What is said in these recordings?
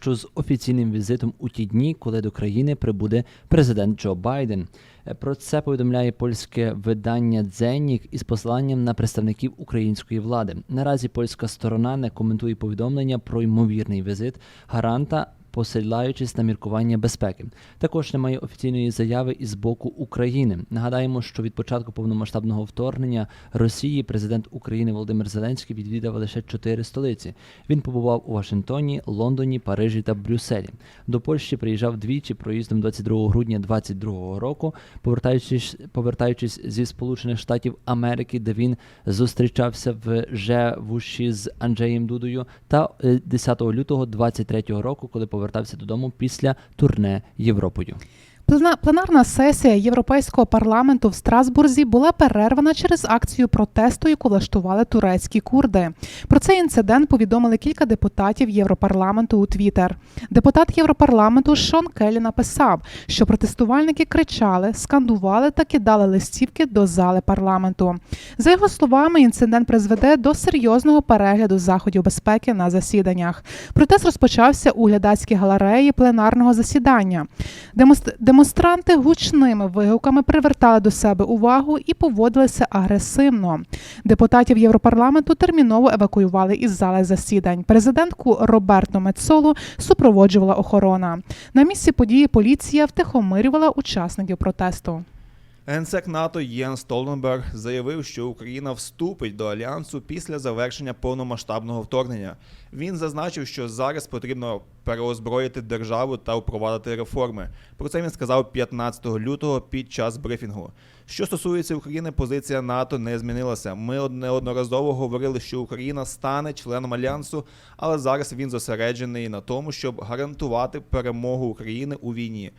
Польщу з офіційним візитом у ті дні, коли до країни прибуде президент Джо Байден. Е, Про це повідомляє польське видання Дзенік із посиланням на представників української влади. Наразі польська сторона не коментує повідомлення про ймовірний візит гаранта. Посилаючись на міркування безпеки, також немає офіційної заяви із боку України. Нагадаємо, що від початку повномасштабного вторгнення Росії президент України Володимир Зеленський відвідав лише чотири столиці. Він побував у Вашингтоні, Лондоні, Парижі та Брюсселі. До Польщі приїжджав двічі проїздом 22 грудня 2022 року, повертаючись, повертаючись зі Сполучених Штатів Америки, де він зустрічався в уші з Анджеєм Дудою, та е, 10 лютого 2023 року, коли повертався додому після турне Європою. Плена- Пленарна сесія Європейського парламенту в Страсбурзі була перервана через акцію протесту, яку влаштували турецькі курди. Про цей інцидент повідомили кілька депутатів Європарламенту у Твіттер. Депутат Європарламенту Шон Келлі написав, що протестувальники кричали, скандували та кидали листівки до зали парламенту. За його словами, інцидент призведе до серйозного перегляду заходів безпеки на засіданнях. Протест розпочався у глядацькій галереї пленарного засідання. Демонст- Демонстранти гучними вигуками привертали до себе увагу і поводилися агресивно. Депутатів Європарламенту терміново евакуювали із зали засідань. Президентку Роберту Мецолу супроводжувала охорона. На місці події поліція втихомирювала учасників протесту. Генсек НАТО Єн Столтенберг заявив, що Україна вступить до альянсу після завершення повномасштабного вторгнення. Він зазначив, що зараз потрібно переозброїти державу та впровадити реформи. Про це він сказав 15 лютого під час брифінгу. Що стосується України, позиція НАТО не змінилася. Ми неодноразово говорили, що Україна стане членом альянсу, але зараз він зосереджений на тому, щоб гарантувати перемогу України у війні.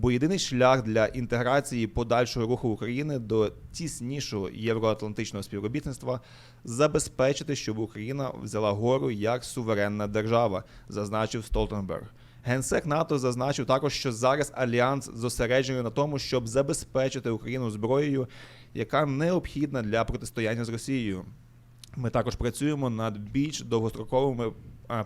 Бо єдиний шлях для інтеграції подальшого руху України до тіснішого євроатлантичного співробітництва забезпечити, щоб Україна взяла гору як суверенна держава, зазначив Столтенберг. Генсек НАТО зазначив також, що зараз альянс зосереджений на тому, щоб забезпечити Україну зброєю, яка необхідна для протистояння з Росією. Ми також працюємо над більш довгостроковими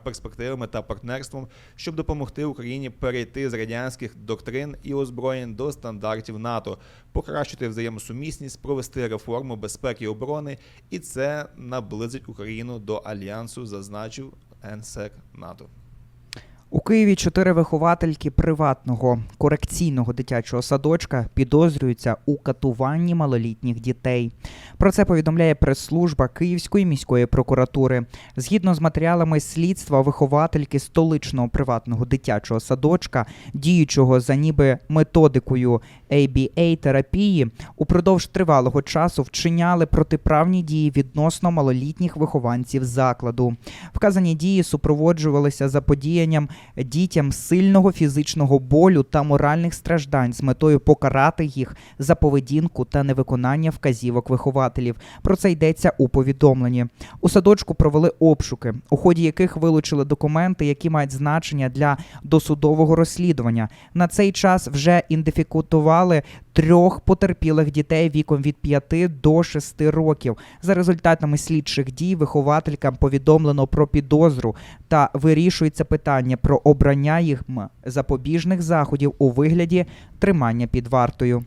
перспективами та партнерством, щоб допомогти Україні перейти з радянських доктрин і озброєнь до стандартів НАТО, покращити взаємосумісність, провести реформу безпеки і оборони, і це наблизить Україну до альянсу, зазначив генсек НАТО. У Києві чотири виховательки приватного корекційного дитячого садочка підозрюються у катуванні малолітніх дітей. Про це повідомляє прес-служба Київської міської прокуратури. Згідно з матеріалами слідства, виховательки столичного приватного дитячого садочка, діючого за ніби методикою ABA терапії, упродовж тривалого часу вчиняли протиправні дії відносно малолітніх вихованців закладу. Вказані дії супроводжувалися заподіянням дітям сильного фізичного болю та моральних страждань з метою покарати їх за поведінку та невиконання вказівок вихователів. Про це йдеться у повідомленні. У садочку провели обшуки, у ході яких вилучили документи, які мають значення для досудового розслідування. На цей час вже ідентифікували трьох потерпілих дітей віком від 5 до 6 років. За результатами слідчих дій вихователькам повідомлено про підозру та вирішується питання про обрання їх запобіжних заходів у вигляді тримання під вартою.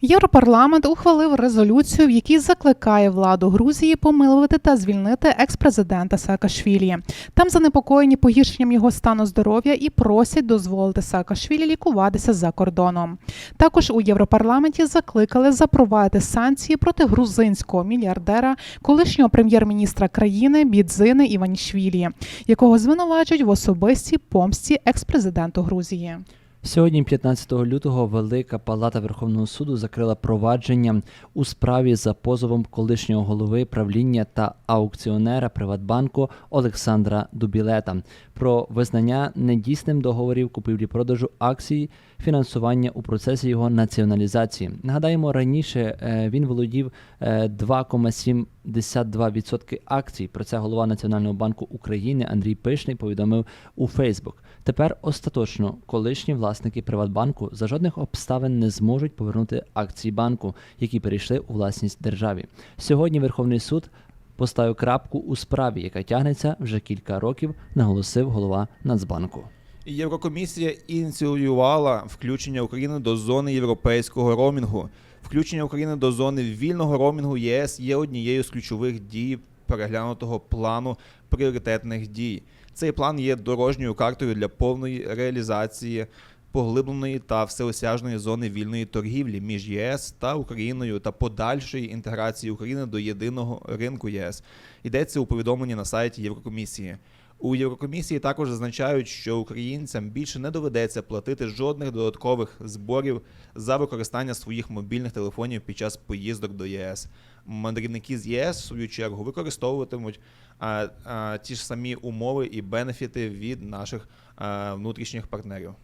Європарламент ухвалив резолюцію, в якій закликає владу Грузії помилувати та звільнити екс-президента Саакашвілі. Там занепокоєні погіршенням його стану здоров'я і просять дозволити Саакашвілі лікуватися за кордоном. Також у Європарламенті закликали запровадити санкції проти грузинського мільярдера, колишнього прем'єр-міністра країни Бідзини Іванішвілі, якого звинувачують в особистій помсті екс-президенту Грузії. Сьогодні, 15 лютого, Велика Палата Верховного суду закрила провадження у справі за позовом колишнього голови правління та аукціонера Приватбанку Олександра Дубілета. Про визнання недійсним договорів купівлі-продажу акцій, фінансування у процесі його націоналізації. Нагадаємо, раніше е, він володів е, 2,72% акцій. Про це голова Національного банку України Андрій Пишний повідомив у Фейсбук. Тепер остаточно колишні власники Приватбанку за жодних обставин не зможуть повернути акції банку, які перейшли у власність державі. Сьогодні Верховний суд поставив крапку у справі, яка тягнеться вже кілька років, наголосив голова Нацбанку. Єврокомісія ініціювала включення України до зони європейського ромінгу. Включення України до зони вільного ромінгу ЄС є однією з ключових дій переглянутого плану пріоритетних дій. Цей план є дорожньою картою для повної реалізації поглибленої та всеосяжної зони вільної торгівлі між ЄС та Україною та подальшої інтеграції України до єдиного ринку ЄС. Йдеться у повідомленні на сайті Єврокомісії. У Єврокомісії також зазначають, що українцям більше не доведеться платити жодних додаткових зборів за використання своїх мобільних телефонів під час поїздок до ЄС. Мандрівники з ЄС, в свою чергу, використовуватимуть а, а, ті ж самі умови і бенефіти від наших а, внутрішніх партнерів.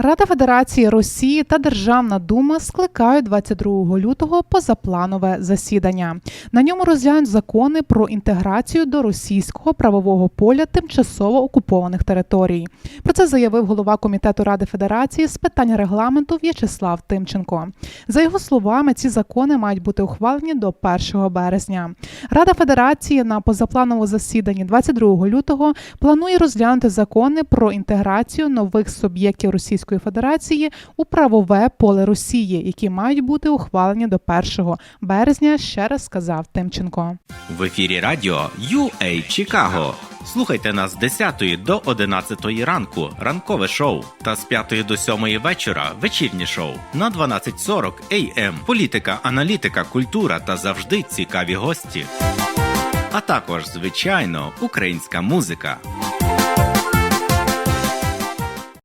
Рада Федерації Росії та Державна дума скликають 22 лютого позапланове засідання. На ньому розглянуть закони про інтеграцію до російського правового поля тимчасово окупованих територій. Про це заявив голова комітету Ради Федерації з питань регламенту В'ячеслав Тимченко. За його словами, ці закони мають бути ухвалені до 1 березня. Рада Федерації на позаплановому засіданні 22 лютого планує розглянути закони про інтеграцію нових суб'єктів Російської Федерації у правове поле Росії, які мають бути ухвалені до 1 березня. Ще раз сказав Тимченко. В ефірі радіо UA Чикаго. Слухайте нас з 10 до 11 ранку, ранкове шоу, та з 5 до 7 вечора вечірнє шоу на 12.40 AM. Політика, аналітика, культура та завжди цікаві гості. А також, звичайно, українська музика.